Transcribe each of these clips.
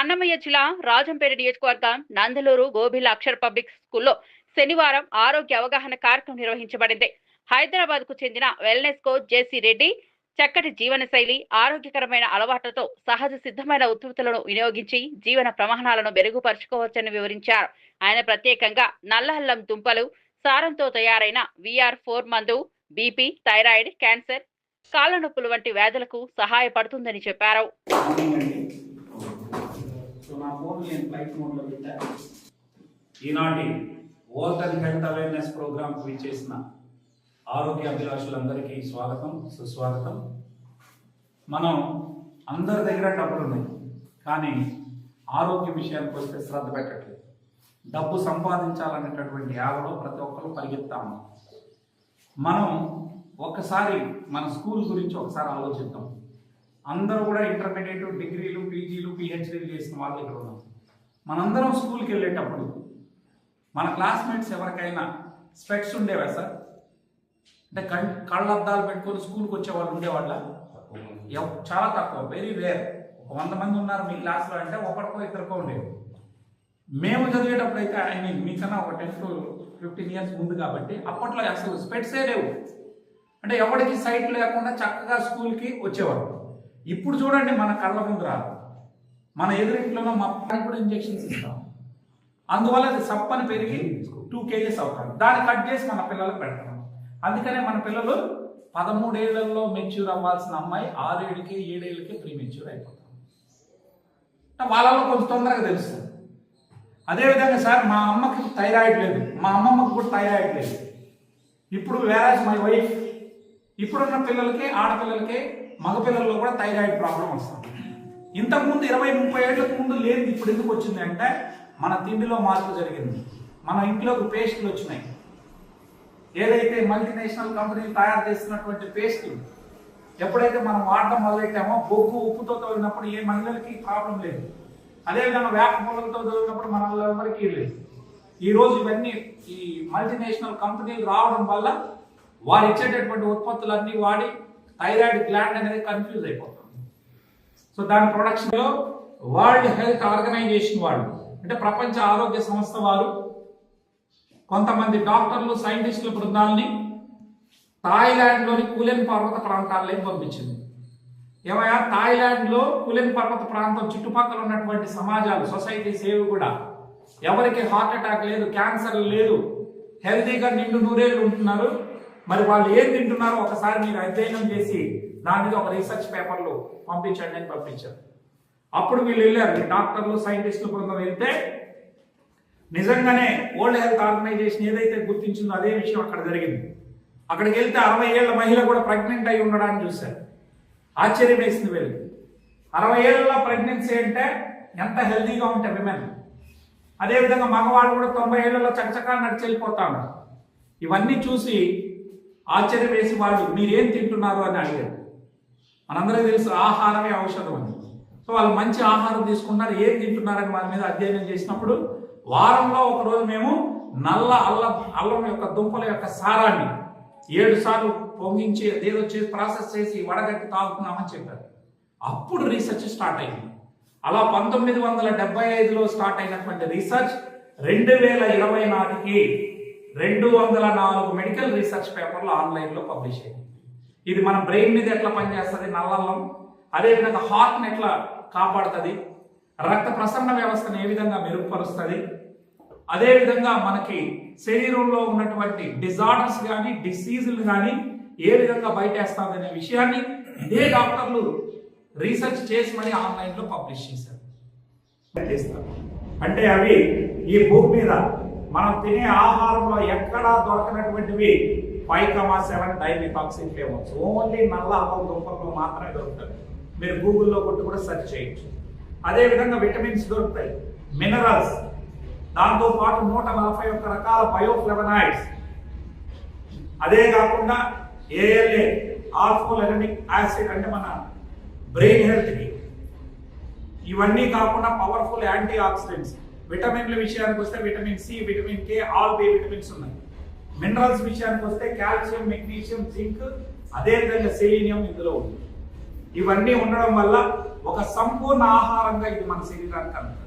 అన్నమయ్య జిల్లా రాజంపేట నియోజకవర్గం నందలూరు గోబిల అక్షర్ పబ్లిక్ స్కూల్లో శనివారం ఆరోగ్య అవగాహన కార్యక్రమం నిర్వహించబడింది. హైదరాబాద్కు చెందిన వెల్నెస్ కోచ్ జేసీ రెడ్డి చక్కటి జీవనశైలి ఆరోగ్యకరమైన అలవాట్లతో సహజ సిద్ధమైన ఉత్పత్తులను వినియోగించి జీవన ప్రమాణాలను మెరుగుపరుచుకోవచ్చని వివరించారు. ఆయన ప్రత్యేకంగా నల్ల అల్లం దుంపలు సారంతో తయారైన విఆర్ ఫోర్ మందు బీపీ థైరాయిడ్ క్యాన్సర్ కాళ్ళ నొప్పులు వంటి వ్యాధులకు సహాయపడుతుందని చెప్పారు. సో ఫోన్ నేను ఫ్లైట్ మోడ్లో పెట్టాను ఈనాటి world and health awareness programme చేసిన ఆరోగ్య అభిలాషులందరికీ స్వాగతం సుస్వాగతం. మనం అందరి దగ్గర డబ్బులు ఉన్నాయి కానీ ఆరోగ్య విషయానికి వస్తే శ్రద్ధ పెట్టట్లేదు. డబ్బు సంపాదించాలనేటటువంటి యాగలో ప్రతి ఒక్కరు పరిగెత్తాము మనం ఒక్కసారి మన స్కూల్ గురించి ఒకసారి ఆలోచిద్దాం. అందరూ కూడా ఇంటర్మీడియట్ డిగ్రీలు పీజీలు పిహెచ్డీలు చేసిన వాళ్ళు ఇక్కడ ఉన్నాం మనందరం స్కూల్కి వెళ్ళేటప్పుడు మన క్లాస్మేట్స్ ఎవరికైనా స్పెక్స్ ఉండేవా సార్? అంటే కళ్ కళ్ళద్దాలు పెట్టుకొని స్కూల్కి వచ్చేవాళ్ళు ఉండేవాళ్ళ? చాలా తక్కువ వెరీ రేర్ ఒక వంద మంది ఉన్నారు మీ క్లాస్లో అంటే ఒకరికో ఇద్దరికో ఉండేవి. మేము చదివేటప్పుడు అయితే ఐ మీన్ మీకన్నా ఒక టెన్ టు ఫిఫ్టీన్ ఇయర్స్ ముందు కాబట్టి అప్పట్లో అసలు స్పెట్సే లేవు. అంటే ఎవరికి సైట్ లేకుండా చక్కగా స్కూల్కి వచ్చేవారు ఇప్పుడు చూడండి మన కళ్ళ ముందు రాదు. మన ఎదురింట్లోనో మా పిల్లలకి కూడా ఇంజెక్షన్స్ ఇస్తాం. అందువల్ల అది సప్పని పెరిగి టూ కేజీస్ అవుతారు దాన్ని కట్ చేసి మన పిల్లలకు పెడతాం. అందుకనే మన పిల్లలు పదమూడేళ్ళలో మెచ్యూర్ అవ్వాల్సిన అమ్మాయి ఆరేళ్ళకి ఏడేళ్ళకి ప్రీ మెచ్యూర్ అయిపోతాం వాళ్ళలో కొంచెం తొందరగా తెలుస్తుంది. అదేవిధంగా సార్ మా అమ్మకి థైరాయిడ్ లేదు. మా అమ్మమ్మకి కూడా థైరాయిడ్ లేదు. ఇప్పుడు వేరాజ్ మై వైఫ్ ఇప్పుడున్న పిల్లలకి ఆడపిల్లలకి మగపిల్లల్లో కూడా థైరాయిడ్ ప్రాబ్లం వస్తుంది. ఇంతకుముందు ఇరవై ముప్పై ఏళ్ళకు ముందు లేదు ఇప్పుడు ఎందుకు వచ్చింది అంటే మన తిండిలో మార్పు జరిగింది. మన ఇంట్లోకి పేస్టులు వచ్చినాయి. ఏదైతే మల్టీనేషనల్ కంపెనీలు తయారు చేస్తున్నటువంటి పేస్టులు ఎప్పుడైతే మనం వాడటం మొదలెట్టామో బొగ్గు ఉప్పుతో తోలినప్పుడు ఏ మహిళలకి ప్రాబ్లం లేదు. అదేవిధంగా వేప పూలతో తోలినప్పుడు మన ఎవరికి లేదు. ఈరోజు ఇవన్నీ ఈ మల్టీనేషనల్ కంపెనీలు రావడం వల్ల వారు ఇచ్చేటటువంటి ఉత్పత్తులన్నీ వాడి థైరాయిడ్ గ్లాండ్ అనేది కన్ఫ్యూజ్ అయిపోతుంది. సో దాని ప్రొడక్షన్లో వరల్డ్ హెల్త్ ఆర్గనైజేషన్ వాళ్ళు అంటే ప్రపంచ ఆరోగ్య సంస్థ వారు కొంతమంది డాక్టర్లు సైంటిస్టుల బృందాలని థాయిలాండ్లోని కులెన్ పర్వత ప్రాంతాల్లో పంపించింది. ఏమయ్యా థాయిలాండ్లో కులెన్ పర్వత ప్రాంతం చుట్టుపక్కల ఉన్నటువంటి సమాజాలు సొసైటీస్ ఏవి కూడా. ఎవరికి హార్ట్ అటాక్ లేదు క్యాన్సర్ లేదు హెల్తీగా నిండు నూరేళ్ళు ఉంటున్నారు. మరి వాళ్ళు ఏం తింటున్నారో ఒకసారి మీరు అధ్యయనం చేసి దాని మీద ఒక రీసెర్చ్ పేపర్లు పంపించండి అని పంపించారు. అప్పుడు వీళ్ళు వెళ్ళారు. డాక్టర్లు సైంటిస్టులు బృందం వెళ్తే నిజంగానే వరల్డ్ హెల్త్ ఆర్గనైజేషన్ ఏదైతే గుర్తించిందో అదే విషయం అక్కడ జరిగింది. అక్కడికి వెళ్తే అరవై ఏళ్ళ మహిళ కూడా ప్రెగ్నెంట్ అయి ఉండడాన్ని చూశారు. ఆశ్చర్యం వేసింది వీళ్ళు. అరవై ఏళ్ళ ప్రెగ్నెన్సీ అంటే ఎంత హెల్తీగా ఉంటాయి విమెన్ అదేవిధంగా మగవాళ్ళు కూడా తొంభై ఏళ్ళలో చకచకా నడిచి వెళ్ళిపోతా ఉన్నారు ఇవన్నీ చూసి ఆశ్చర్యం వేసి వాళ్ళు మీరేం తింటున్నారు? అని అడిగారు. మనందరికీ తెలుసు ఆహారమే ఔషధం అని. సో వాళ్ళు మంచి ఆహారం తీసుకుంటున్నారు ఏం తింటున్నారని వారి మీద అధ్యయనం చేసినప్పుడు వారంలో ఒకరోజు మేము నల్ల అల్లం అల్లం యొక్క దుంపల యొక్క సారాన్ని ఏడు సార్లు పొంగించి ఏదో చేసి ప్రాసెస్ చేసి వడగట్టి తాగుతున్నామని చెప్పారు. అప్పుడు రీసెర్చ్ స్టార్ట్ అయింది. అలా పంతొమ్మిది వందల డెబ్బై ఐదులో స్టార్ట్ అయినటువంటి రీసెర్చ్ రెండు వేల ఇరవై నాటికి రెండు వందల నాలుగు మెడికల్ రీసెర్చ్ పేపర్లు ఆన్లైన్లో పబ్లిష్ అయింది ఇది మన బ్రెయిన్ మీద ఎట్లా పనిచేస్తుంది? నల్లల్లం అదేవిధంగా హార్ట్ని ఎట్లా కాపాడుతుంది? రక్త ప్రసరణ వ్యవస్థను ఏ విధంగా మెరుగుపరుస్తుంది? అదేవిధంగా మనకి శరీరంలో ఉన్నటువంటి డిజార్డర్స్ కానీ డిసీజులు కానీ ఏ విధంగా బయటేస్తుంది అనే విషయాన్ని ఇదే డాక్టర్లు రీసెర్చ్ చేసి మరి ఆన్లైన్లో పబ్లిష్ చేశారు. అంటే అవి ఈ భూమి మీద మనం తినే ఆహారంలో ఎక్కడా దొరకనటువంటివి five comma seven dimethoxy flavours only నల్ల అల్లం దుంపల్లో మాత్రమే దొరుకుతాయి. మీరు గూగుల్లో కొట్టి కూడా సెర్చ్ చేయొచ్చు. అదేవిధంగా విటమిన్స్ దొరుకుతాయి. మినరల్స్ దాంతోపాటు నూట నలభై ఒక్క రకాల బయోఫ్లెవనాయిడ్స్ అదే కాకుండా ఏఎల్ఏ ఆల్ఫోలెనిక్ యాసిడ్ అంటే మన బ్రెయిన్ హెల్త్కి ఇవన్నీ కాకుండా పవర్ఫుల్ యాంటీ ఆక్సిడెంట్స్ విటమిన్ల విషయానికి వస్తే vitamin C vitamin K all B vitamins ఉన్నాయి. మినరల్స్ విషయానికి వస్తే కాల్షియం మెగ్నీషియం జింక్ అదేవిధంగా సెలీనియం ఇందులో ఉంది. ఇవన్నీ ఉండడం వల్ల ఒక సంపూర్ణ ఆహారంగా ఇది మన శరీరానికి అందుతుంది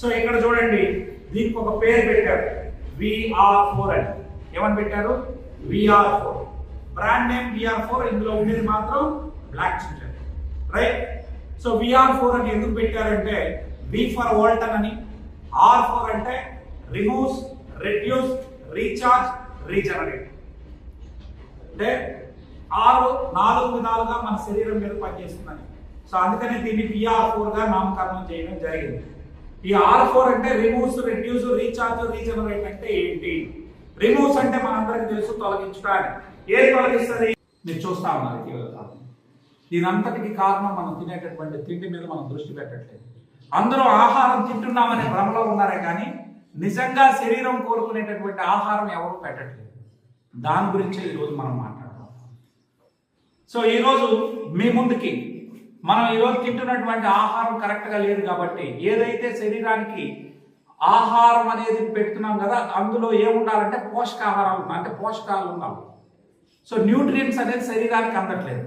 సో ఇక్కడ చూడండి దీనికి ఒక పేరు పెట్టారు. విఆర్ ఫోర్ అని. ఏమని పెట్టారు? VR four brand name VR four ఇందులో ఉండేది మాత్రం black chicken right so VR four అని ఎందుకు పెట్టారంటే వి ఫర్ వోల్టన్ అని ఆర్ ఫోర్ అంటే రిమూవ్స్ రెడ్యూస్ రీఛార్జ్ రీజనరేట్. అంటే ఆరు నాలుగు విధాలుగా మన శరీరం మీద పనిచేస్తుందని. సో అందుకనే దీన్ని పిఆర్ ఫోర్గా నామకరణం చేయడం జరిగింది. ఈ ఆర్ ఫోర్ అంటే రిమూవ్స్ రెడ్యూస్ రీఛార్జ్ రీజనరేట్ అంటే ఏంటి? రిమూవ్స్ అంటే మనందరికి తెలుసు తొలగించడానికి. ఏది తొలగిస్తుంది? మీరు చూస్తా ఉన్నారు ఇటీవల కారణం మనం తినేటటువంటి తిండి మీద మనం దృష్టి పెట్టట్లేదు. అందరూ ఆహారం తింటున్నామనే భ్రమలో ఉన్నారే కానీ నిజంగా శరీరం కోరుకునేటటువంటి ఆహారం ఎవరు పెట్టట్లేదు. దాని గురించే ఈరోజు మనం మాట్లాడదాం. సో ఈరోజు మీ ముందుకి మనం ఈరోజు తింటున్నటువంటి ఆహారం కరెక్ట్గా లేదు కాబట్టి ఏదైతే శరీరానికి ఆహారం అనేది పెడుతున్నాం కదా అందులో ఏముండాలంటే పోషకాహారాలు అంటే పోషకాలు ఉండాలి. సో న్యూట్రియంట్స్ అనేది శరీరానికి అందట్లేదు.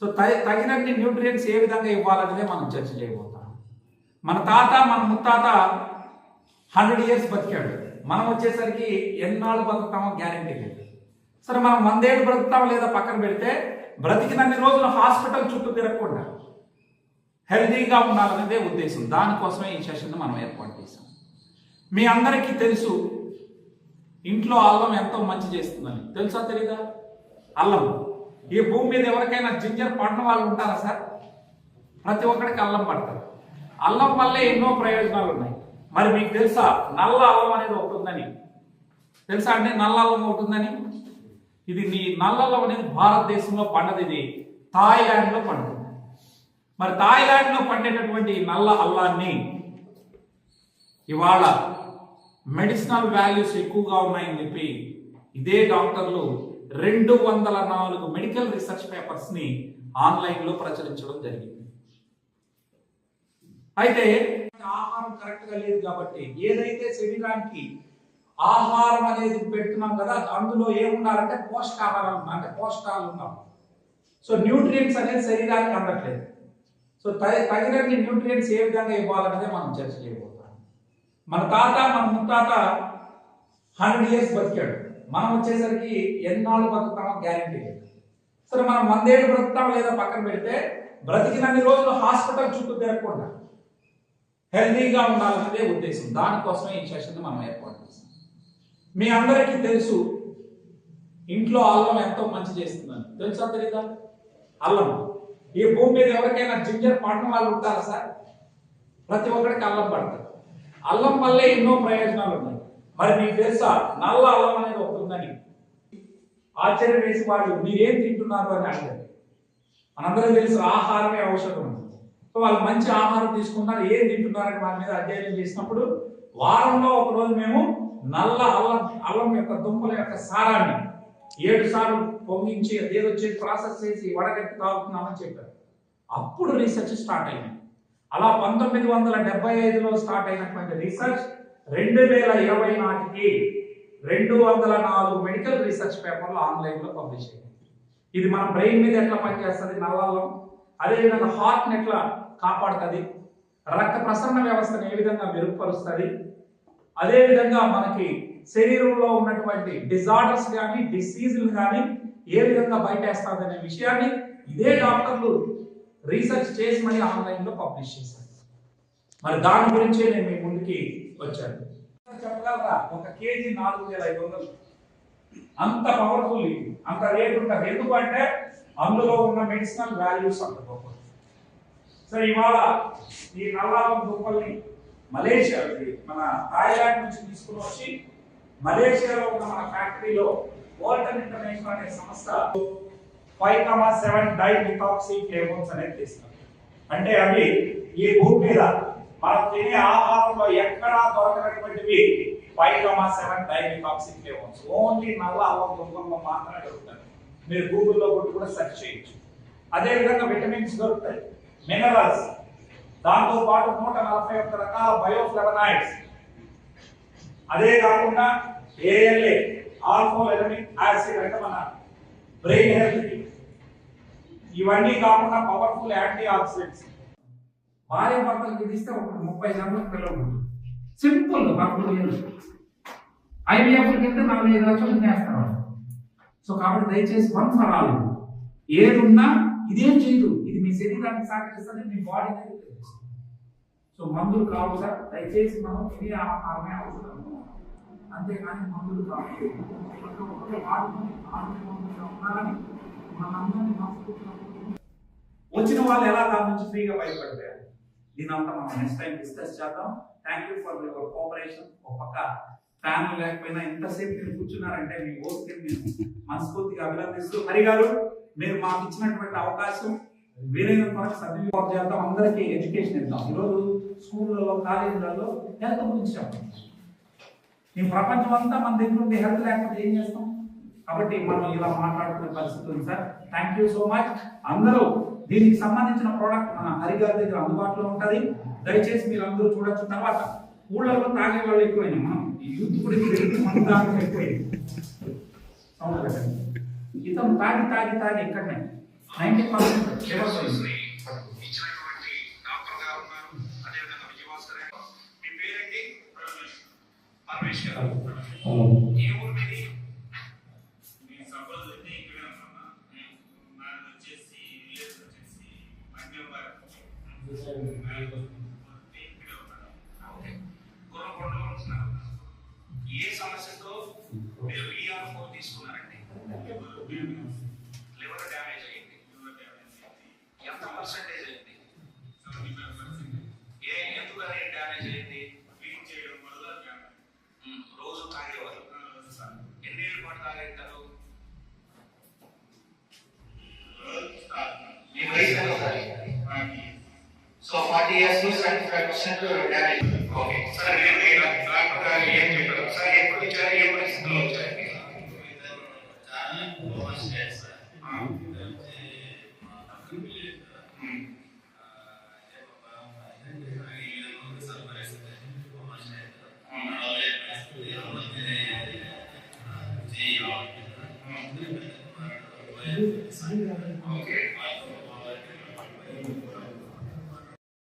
సో తగినన్ని న్యూట్రియంట్స్ ఏ విధంగా ఇవ్వాలనేది మనం చర్చ చేయబోతాం మన తాత మన ముత్తాత హండ్రెడ్ ఇయర్స్ బతికాడు. మనం వచ్చేసరికి ఎన్నాళ్ళు బతుకుతామో గ్యారంటీ లేదు. సరే మనం వందేళ్ళు బ్రతుకుతామో లేదా పక్కన పెడితే బ్రతికినన్ని రోజులు హాస్పిటల్ చుట్టూ తిరగకుండా హెల్తీగా ఉండాలనేదే ఉద్దేశం. దానికోసమే ఈ సెషన్ మనం ఏర్పాటు చేసాం మీ అందరికీ తెలుసు ఇంట్లో అల్లం ఎంతో మంచి చేస్తుందని. తెలుసా తెలీదా? అల్లం. ఈ భూమి మీద ఎవరికైనా జింజర్ పడిన వాళ్ళు ఉంటారా సార్? ప్రతి ఒక్కడికి అల్లం పడతారు. అల్లం వల్లే ఎన్నో ప్రయోజనాలు ఉన్నాయి మరి మీకు తెలుసా నల్ల అల్లం అనేది ఒకటి ఉందని తెలుసా అండి నల్ల అల్లం ఒకటి ఉందని ఇది నీ నల్ల అల్లం అనేది భారతదేశంలో పండదు ఇది థాయిలాండ్లో పండుతుంది. మరి థాయిలాండ్లో పండేటటువంటి నల్ల అల్లాన్ని ఇవాళ మెడిసినల్ వాల్యూస్ ఎక్కువగా ఉన్నాయని చెప్పి ఇదే డాక్టర్లు రెండు వందల నాలుగు మెడికల్ రీసెర్చ్ పేపర్స్ని ఆన్లైన్లో ప్రచురించడం జరిగింది. అయితే ఆహారం కరెక్ట్గా లేదు కాబట్టి ఏదైతే శరీరానికి ఆహారం అనేది పెడుతున్నాం కదా అందులో ఏముండాలంటే పోషకాహారాలు అంటే పోషకాలు ఉన్నాం. సో న్యూట్రియంట్స్ అనేది శరీరానికి అందట్లేదు. సో త- తగినన్ని న్యూట్రియంట్స్ ఏ విధంగా ఇవ్వాలనేది మనం చర్చ చేయబోతాం మన తాత మన ముత్తాత హండ్రెడ్ ఇయర్స్ బతికాడు. మనం వచ్చేసరికి ఎన్నాళ్ళు బతుకుతామో గ్యారంటీ లేదు. సరే మనం వందేళ్ళు బ్రతుకుతామో లేదా పక్కన పెడితే బ్రతికినన్ని రోజులు హాస్పిటల్ చుట్టూ తిరగకుండా హెల్దీగా ఉండాలనేదే ఉద్దేశం. దానికోసమే ఈ సెషన్ మనం ఏర్పాటు చేసాం మీ అందరికీ తెలుసు ఇంట్లో అల్లం ఎంతో మంచి చేస్తుందని. తెలుసా తెలీదా? అల్లం. ఈ భూమి మీద ఎవరికైనా జింజర్ పడడం వాళ్ళు ఉంటారా సార్? ప్రతి ఒక్కరికి అల్లం పడతారు అల్లం వల్లే ఎన్నో ప్రయోజనాలు ఉన్నాయి. మరి మీకు తెలుసా నల్ల అల్లం అనేది ఒకటి ఉందని? ఆశ్చర్యం వేసి వాళ్ళు మీరేం తింటున్నారు? అని అడిగారు. మనందరం తెలుసు ఆహారమే ఔషధం అని. సో వాళ్ళు మంచి ఆహారం తీసుకుంటారు ఏం తింటున్నారని వారి మీద అధ్యయనం చేసినప్పుడు వారంలో ఒక రోజు మేము నల్ల అల్లం అల్లం యొక్క దుంపల యొక్క సారాన్ని ఏడు సార్లు పొంగించి అదేదో ప్రాసెస్ చేసి వడగట్టి తాగుతున్నామని చెప్పారు. అప్పుడు రీసెర్చ్ స్టార్ట్ అయింది. అలా పంతొమ్మిది వందల డెబ్బై ఐదులో స్టార్ట్ అయినటువంటి రీసెర్చ్ రెండు వేల ఇరవై నాటికి రెండు వందల నాలుగు మెడికల్ రీసెర్చ్ పేపర్లు ఆన్లైన్లో పబ్లిష్ అయ్యాయి. ఇది మన బ్రెయిన్ మీద ఎట్లా పనిచేస్తుంది? నల్లల్లం అదేవిధంగా హార్ట్ని ఎట్లా కాపాడుతుంది. రక్త ప్రసరణ వ్యవస్థను ఏ విధంగా మెరుగుపరుస్తుంది? అదేవిధంగా మనకి శరీరంలో ఉన్నటువంటి డిజార్డర్స్ కానీ డిసీజులు కానీ ఏ విధంగా బయటేస్తుంది అనే విషయాన్ని ఇదే డాక్టర్లు రీసెర్చ్ చేసి మరి ఆన్లైన్లో పబ్లిష్ చేశారు. మరి దాని గురించే నేను మీ ముందుకి వచ్చాను. చెప్పగలరా? ఒక కేజీ నాలుగు వేల ఐదు వందలు. అంత పవర్ఫుల్ అంత రేట్ ఉంటుంది. ఎందుకంటే అందులో ఉన్న మెడిసినల్ వాల్యూస్ అంత గొప్ప సో ఇవాళ ఈ నల్లాపం దుంపల్ని మలేషియా మన థాయిలాండ్ నుంచి తీసుకుని వచ్చి మలేషియాలో ఉన్న మన ఫ్యాక్టరీలో వోల్టన్ ఇంటర్నేషనల్ అనే సంస్థ five comma seven dimethoxyflavones అనేది తీస్తారు. అంటే అవి ఈ భూమి మీద మనం తినే ఆహారంలో ఎక్కడా దొరకనటువంటివి five comma seven dimethoxyflavones only నల్ల అల్లం దుంపల్లో మాత్రమే దొరుకుతాయి. మీరు గూగుల్లో కొట్టి కూడా సెర్చ్ చేయొచ్చు. అదేవిధంగా విటమిన్స్ దొరుకుతాయి. మినరల్స్ దాంతో పాటు నూట నలభై ఒక్క రకాల బయోఫ్లెవనాయిడ్స్ అదే కాకుండా ఏఎల్ఏ ఆల్ఫో యాసిడ్ అంటే మన బ్రెయిన్ హెల్త్ ఇవన్నీ కాకుండా పవర్ఫుల్ యాంటీ ఆక్సిడెంట్స్ భార్య భర్తలకు ఇస్తే ఒక ముప్పై శాతం పిల్లలు సింపుల్ మాకు ఐవీఎఫ్కి కింద నలభై ఐదు లక్షలు తినేస్తారు సో కాబట్టి దయచేసి వన్ ఫర్ ఆల్ ఏది ఉన్నా ఇదేం చేయదు. ఇది మీ శరీరానికి సహకరిస్తుంది మీ బాడీ సో మందులు కావు సార్. దయచేసి మనం ఇది ఆహారమే అవసరం. అంతేకాని మందులు కావు. మనందరినీ మనస్ఫూర్తిగా వచ్చిన వాళ్ళు ఎలా దాని నుంచి ఫ్రీగా బయటపడిపోయారు దీని అంతా మనం నెక్స్ట్ టైం డిస్కస్ చేద్దాం. Thank you for your cooperation ఒక పక్క ఫ్యాన్ లేకపోయినా ఎంతసేపు మీరు కూర్చున్నారంటే మీ ఓపిక మీరు మనస్ఫూర్తిగా అభినందిస్తూ హరి గారు మీరు మాకు ఇచ్చినటువంటి అవకాశం వీలైనంత వరకు సద్వినియోగం చేద్దాం. అందరికీ ఎడ్యుకేషన్ ఇద్దాం. ఈరోజు స్కూళ్ళలో కాలేజీలలో హెల్త్ గురించి చెప్పండి. ఈ ప్రపంచం అంతా మన దగ్గర ఉండి హెల్త్ లేకపోతే ఏం చేస్తాం? కాబట్టి మనం ఇలా మాట్లాడుకునే పరిస్థితి ఉంది sir. Thank you so much అందరూ దీనికి సంబంధించిన ప్రోడక్ట్ మన హరిగారి దగ్గర అందుబాటులో ఉంటుంది. దయచేసి మీరు అందరూ చూడొచ్చు. తర్వాత ఊళ్ళలో తాగే వాళ్ళు ఎక్కువైనా మనం ఈ యూత్ కూడా పెరిగి దాంట్లో ఎక్కువైంది ఇతను తాగి తాగి తాగి ఎక్కడనే. Ninety percent. ఇచ్చినటువంటి డాక్టర్ గారు 5 de verano.